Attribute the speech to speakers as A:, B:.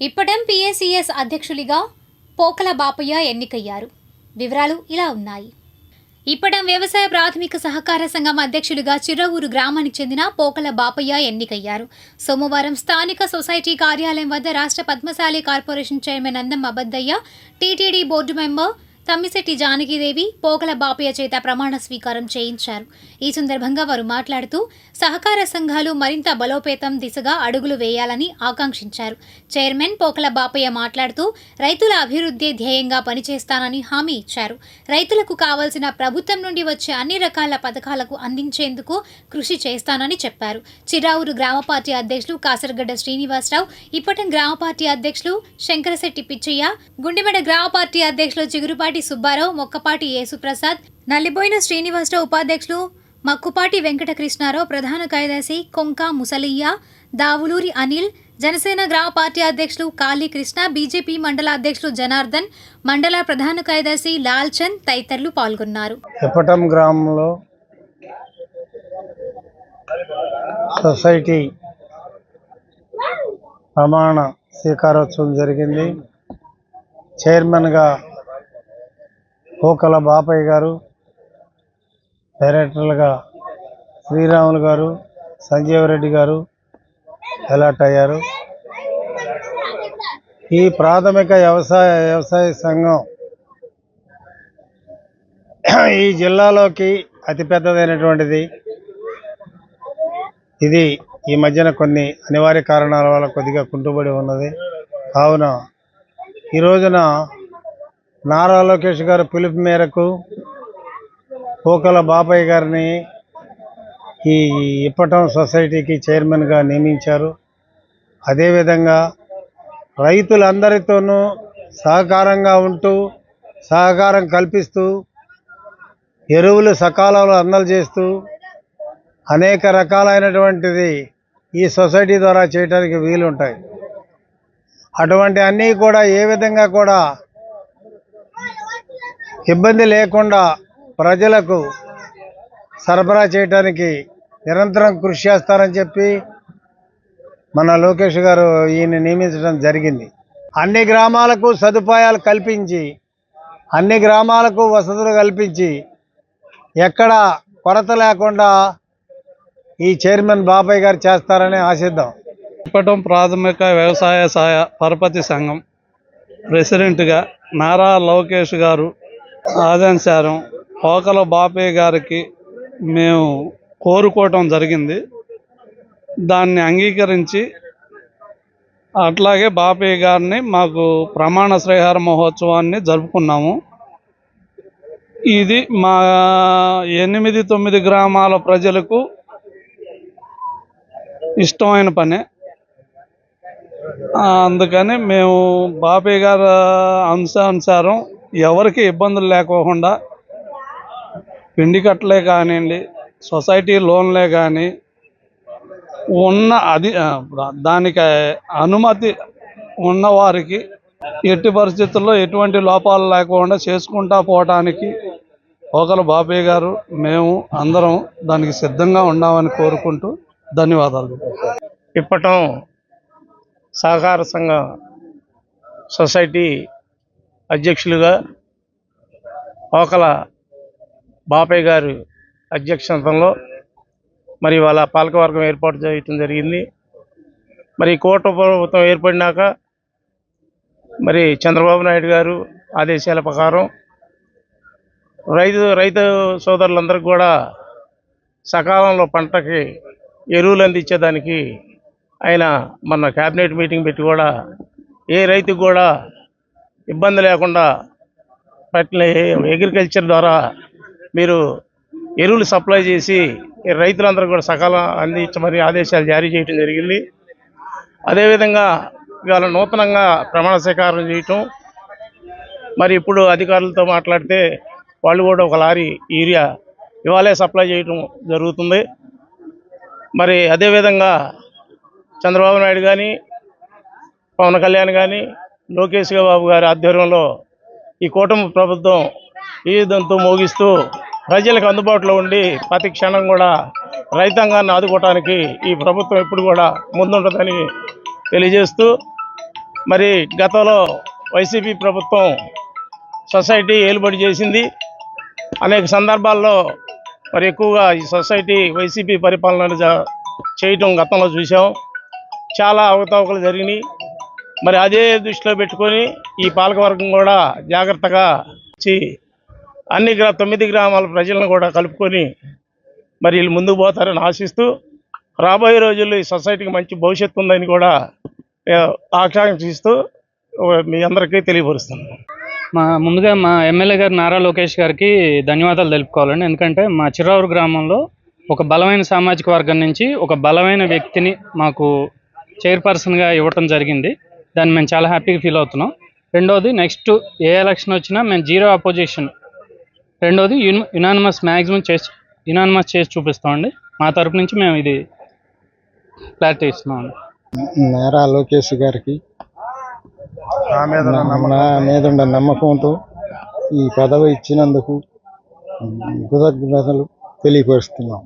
A: Ippatam PACS అధ్యక్షులుగా పోకల బాపయ్య ఎన్నికయ్యారు. వివరాలు ఇలా ఉన్నాయి. ఇప్పటం వ్యవసాయ ప్రాథమిక సహకార సంఘం అధ్యక్షులుగా చిర్రవూరు గ్రామానికి చెందిన పోకల బాపయ్య ఎన్నికయ్యారు. సోమవారం స్థానిక సొసైటీ కార్యాలయం వద్ద రాష్ట్ర Padmasali corporation chairman Andam Abaddayya TTD board member Tammisetti Janakidevi Pokala Bapayya చేత ప్రమాణ స్వీకారం చేయించారు. ఈ సందర్భంగా వారు మాట్లాడుతూ సహకార సంఘాలు మరింత బలోపేతం దిశగా అడుగులు వేయాలని ఆకాంక్షించారు. చైర్మన్ పోకల బాపయ్య మాట్లాడుతూ రైతుల అభివృద్ధి ధ్యేయంగా పనిచేస్తానని హామీ ఇచ్చారు. రైతులకు కావాల్సిన ప్రభుత్వం నుండి వచ్చే అన్ని రకాల పథకాలకు అందించేందుకు కృషి చేస్తానని చెప్పారు. చిరావురు గ్రామ పార్టీ అధ్యక్షులు కాసరగడ్డ శ్రీనివాసరావు ఇప్పటం గ్రామ పార్టీ అధ్యక్షులు శంకరశెట్టి పిచ్చయ్య గుండెమెడ గ్రామ పార్టీ అధ్యక్షులు చిగురుపాటి సుబ్బారావు మొక్కపాటి యేసుప్రసాద్ నల్లిబోయిన శ్రీనివాసరావు ఉపాధ్యక్షులు మక్కుపాటి వెంకటకృష్ణారావు ప్రధాన కార్యదర్శి కొంక ముసలియ్య దావులూరి అనిల్ జనసేన గ్రామ పార్టీ అధ్యక్షులు కాళీ కృష్ణ బీజేపీ మండల అధ్యక్షులు జనార్దన్ మండల ప్రధాన కార్యదర్శి లాల్చంద్ తదితరులు పాల్గొన్నారు.
B: ఎప్పటం గ్రామంలో సొసైటీ ప్రమాణ స్వీకారోత్సవం జరిగింది. చైర్మన్గా పోకల బాపయ్య గారు డైరెక్టర్లుగా శ్రీరాములు గారు సంజీవరెడ్డి గారు ఎలాట్ అయ్యారు. ఈ ప్రాథమిక వ్యవసాయ వ్యవసాయ సంఘం ఈ జిల్లాలోకి అతిపెద్దదైనటువంటిది. ఇది ఈ మధ్యన కొన్ని అనివార్య కారణాల వల్ల కొద్దిగా కుంటుబడి ఉన్నది. కావున ఈ రోజున నారా లోకేష్ గారు పిలుపు మేరకు పోకల బాపయ్య గారిని ఈ ఇప్పటం సొసైటీకి చైర్మన్గా నియమించారు. అదేవిధంగా రైతులందరితోనూ సహకారంగా ఉంటూ సహకారం కల్పిస్తూ ఎరువులు సకాలంలో అందలు చేస్తూ అనేక రకాలైనటువంటిది ఈ సొసైటీ ద్వారా చేయడానికి వీలుంటాయి. అటువంటి అన్నీ కూడా ఏ విధంగా కూడా ఇబ్బంది లేకుండా ప్రజలకు సరఫరా చేయడానికి నిరంతరం కృషి చేస్తారని చెప్పి మన లోకేష్ గారు ఈయన నియమించడం జరిగింది. అన్ని గ్రామాలకు సదుపాయాలు కల్పించి అన్ని గ్రామాలకు వసతులు కల్పించి ఎక్కడ కొరత లేకుండా ఈ చైర్మన్ బాబాయ్ గారు చేస్తారని ఆశిద్దాం.
C: ఇప్పటం ప్రాథమిక వ్యవసాయ సహాయ పరపతి సంఘం ప్రెసిడెంట్గా నారా లోకేష్ గారు ఆదేశారం పోకల బాపయ్య గారికి మేము కోరుకోవటం జరిగింది. దాన్ని అంగీకరించి అట్లాగే బాపయ్య గారిని మాకు ప్రమాణ శ్రీహార మహోత్సవాన్ని జరుపుకున్నాము. ఇది మా ఎనిమిది తొమ్మిది గ్రామాల ప్రజలకు ఇష్టమైన పనే. అందుకని మేము బాపయ్య గారి అంశానుసారం ఎవరికి ఇబ్బందులు లేకోకుండా పిండి కట్టలే కానివ్వండి సొసైటీ లోన్లే కానీ ఉన్న అది దానికి అనుమతి ఉన్నవారికి ఎట్టి పరిస్థితుల్లో ఎటువంటి లోపాలు లేకుండా చేసుకుంటా పోవటానికి ఒకరు బాపయ్య గారు మేము అందరం దానికి సిద్ధంగా ఉన్నామని కోరుకుంటూ ధన్యవాదాలు
B: ఇప్పటం సహకార సంఘ సొసైటీ అధ్యక్షులుగా పోకల బాపయ్య గారు అధ్యక్షతంలో మరి వాళ్ళ పాలకవర్గం ఏర్పాటు చేయటం జరిగింది. మరి కోట ప్రభుత్వం ఏర్పడినాక మరి చంద్రబాబు నాయుడు గారు ఆదేశాల ప్రకారం రైతు రైతు సోదరులందరికీ కూడా సకాలంలో పంటకి ఎరువులు అందించేదానికి ఆయన మన క్యాబినెట్ మీటింగ్ పెట్టి కూడా ఏ రైతుకు కూడా ఇబ్బంది లేకుండా పట్ల అగ్రికల్చర్ ద్వారా మీరు ఎరువులు సప్లై చేసి రైతులందరూ కూడా సకాలం అందించమని ఆదేశాలు జారీ చేయడం జరిగింది. అదేవిధంగా ఇవాళ నూతనంగా ప్రమాణ స్వీకారం చేయటం. మరి ఇప్పుడు అధికారులతో మాట్లాడితే వాళ్ళు కూడా ఒక లారీ యూరియా ఇవాళే సప్లై చేయటం జరుగుతుంది. మరి అదేవిధంగా చంద్రబాబు నాయుడు కానీ పవన్ కళ్యాణ్ కానీ లోకేష్ బాబు గారి ఆధ్వర్యంలో ఈ కూటమి ప్రభుత్వం ఈ దంతో మోగిస్తూ ప్రజలకు అందుబాటులో ఉండి ప్రతి క్షణం కూడా రైతాంగాన్ని ఆదుకోవటానికి ఈ ప్రభుత్వం ఎప్పుడు కూడా ముందుంటుందని తెలియజేస్తూ మరి గతంలో వైసీపీ ప్రభుత్వం సొసైటీ ఏలుబడి చేసింది. అనేక సందర్భాల్లో మరి ఎక్కువగా ఈ సొసైటీ వైసీపీ పరిపాలన చేయటం గతంలో చూసాం చాలా అవకతవకలు జరిగినాయి. మరి అదే దృష్టిలో పెట్టుకొని ఈ పాలకవర్గం కూడా జాగ్రత్తగా వచ్చి అన్ని గ్రా తొమ్మిది గ్రామాల ప్రజలను కూడా కలుపుకొని మరి వీళ్ళు ముందుకు పోతారని ఆశిస్తూ రాబోయే రోజుల్లో ఈ సొసైటీకి మంచి భవిష్యత్తు ఉందని కూడా ఆకాంక్షిస్తూ మీ అందరికీ తెలియపరుస్తున్నాను.
D: మా ముందుగా మా ఎమ్మెల్యే గారు నారా లోకేష్ గారికి ధన్యవాదాలు తెలుపుకోవాలండి. ఎందుకంటే మా చిరావూరు గ్రామంలో ఒక బలమైన సామాజిక వర్గం నుంచి ఒక బలమైన వ్యక్తిని మాకు చైర్పర్సన్గా ఇవ్వటం జరిగింది. దాన్ని మేము చాలా హ్యాపీగా ఫీల్ అవుతున్నాం. రెండోది నెక్స్ట్ ఏ ఎలక్షన్ వచ్చినా మేము జీరో అపోజిషన్. రెండోది యునానిమస్ మ్యాక్సిమం చేసి యునానిమస్ చేసి చూపిస్తామండి మా తరపు నుంచి మేము ఇది క్లారిటీ ఇస్తున్నామండి
E: నారా లోకేష్ గారికి నా మీద ఉన్న నమ్మకంతో ఈ పదవి ఇచ్చినందుకు కృతజ్ఞతలు తెలియపరుస్తున్నాం.